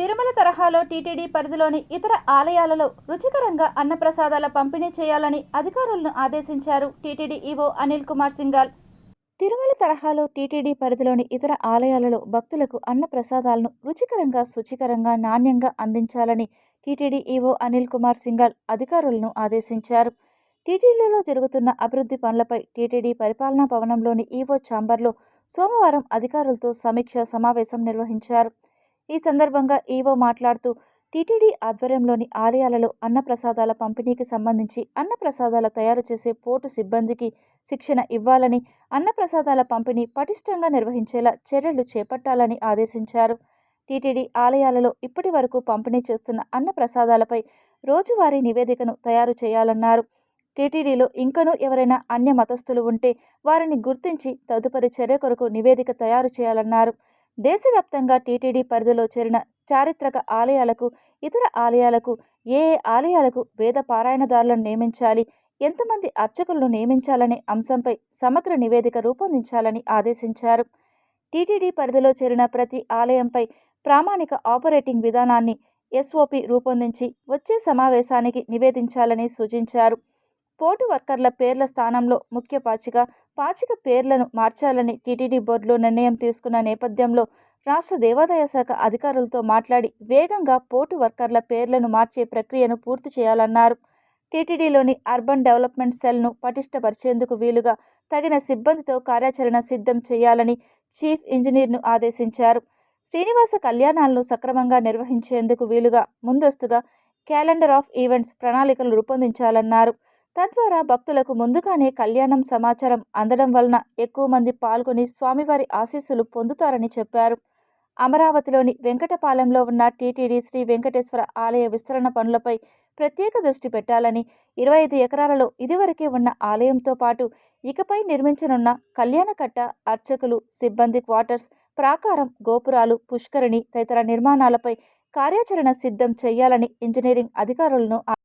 తిరుమల తరహాలో టీటీడీ పరిధిలోని ఇతర ఆలయాలలో రుచికరంగా అన్నప్రసాదాల పంపిణీ చేయాలని అధికారులను ఆదేశించారు టీటీడీ ఈవో అనిల్ కుమార్ సింగాల్ తిరుమల తరహాలో టీటీడీ పరిధిలోని ఇతర ఆలయాలలో భక్తులకు అన్న ప్రసాదాలను రుచికరంగా శుచికరంగా నాణ్యంగా అందించాలని టీటీడీ ఈవో అనిల్ కుమార్ సింగాల్ అధికారులను ఆదేశించారు. టీటీడీలో జరుగుతున్న అభివృద్ధి పనులపై టీటీడీ పరిపాలనా భవనంలోని ఈవో ఛాంబర్లో సోమవారం అధికారులతో సమీక్ష సమావేశం నిర్వహించారు. ఈ సందర్భంగా ఈవో మాట్లాడుతూ టీటీడీ ఆధ్వర్యంలోని ఆలయాలలో అన్నప్రసాదాల పంపిణీకి సంబంధించి అన్నప్రసాదాల తయారు చేసే పోటు సిబ్బందికి శిక్షణ ఇవ్వాలని అన్నప్రసాదాల పంపిణీ పటిష్టంగా నిర్వహించేలా చర్యలు చేపట్టాలని ఆదేశించారు. టీటీడీ ఆలయాలలో ఇప్పటి వరకు పంపిణీ చేస్తున్న అన్నప్రసాదాలపై రోజువారీ నివేదికను తయారు చేయాలన్నారు. టీటీడీలో ఇంకనూ ఎవరైనా అన్య మతస్థులు ఉంటే వారిని గుర్తించి తదుపరి చర్య కొరకు నివేదిక తయారు చేయాలన్నారు. దేశవ్యాప్తంగా టీటీడీ పరిధిలో చేరిన చారిత్రక ఆలయాలకు ఇతర ఆలయాలకు ఏ ఏ ఆలయాలకు వేద పారాయణదారులను నియమించాలి ఎంతమంది అర్చకులను నియమించాలనే అంశంపై సమగ్ర నివేదిక రూపొందించాలని ఆదేశించారు. టీటీడీ పరిధిలో చేరిన ప్రతి ఆలయంపై ప్రామాణిక ఆపరేటింగ్ విధానాన్ని ఎస్ఓపి రూపొందించి వచ్చే సమావేశానికి నివేదించాలని సూచించారు. పోటు వర్కర్ల పేర్ల స్థానంలో ముఖ్య పాచిక పాచిక పేర్లను మార్చాలని టీటీడీ బోర్డులో నిర్ణయం తీసుకున్న నేపథ్యంలో రాష్ట్ర దేవాదాయ శాఖ అధికారులతో మాట్లాడి వేగంగా పోటు వర్కర్ల పేర్లను మార్చే ప్రక్రియను పూర్తి చేయాలన్నారు. టీటీడీలోని అర్బన్ డెవలప్మెంట్ సెల్ను పటిష్టపరిచేందుకు వీలుగా తగిన సిబ్బందితో కార్యాచరణ సిద్ధం చేయాలని చీఫ్ ఇంజనీర్ను ఆదేశించారు. శ్రీనివాస కళ్యాణాలను సక్రమంగా నిర్వహించేందుకు వీలుగా ముందస్తుగా క్యాలెండర్ ఆఫ్ ఈవెంట్స్ ప్రణాళికలు రూపొందించాలన్నారు. తద్వారా భక్తులకు ముందుగానే కళ్యాణం సమాచారం అందడం వలన ఎక్కువ మంది పాల్గొని స్వామివారి ఆశీస్సులు పొందుతారని చెప్పారు. అమరావతిలోని వెంకటపాలెంలో ఉన్న టీటీడీ శ్రీ వెంకటేశ్వర ఆలయ విస్తరణ పనులపై ప్రత్యేక దృష్టి పెట్టాలని ఇరవై ఐదు ఎకరాలలో ఇదివరకే ఉన్న ఆలయంతో పాటు ఇకపై నిర్మించనున్న కళ్యాణకట్ట అర్చకులు సిబ్బంది క్వార్టర్స్ ప్రాకారం గోపురాలు పుష్కరిణి తదితర నిర్మాణాలపై కార్యాచరణ సిద్ధం చేయాలని ఇంజనీరింగ్ అధికారులను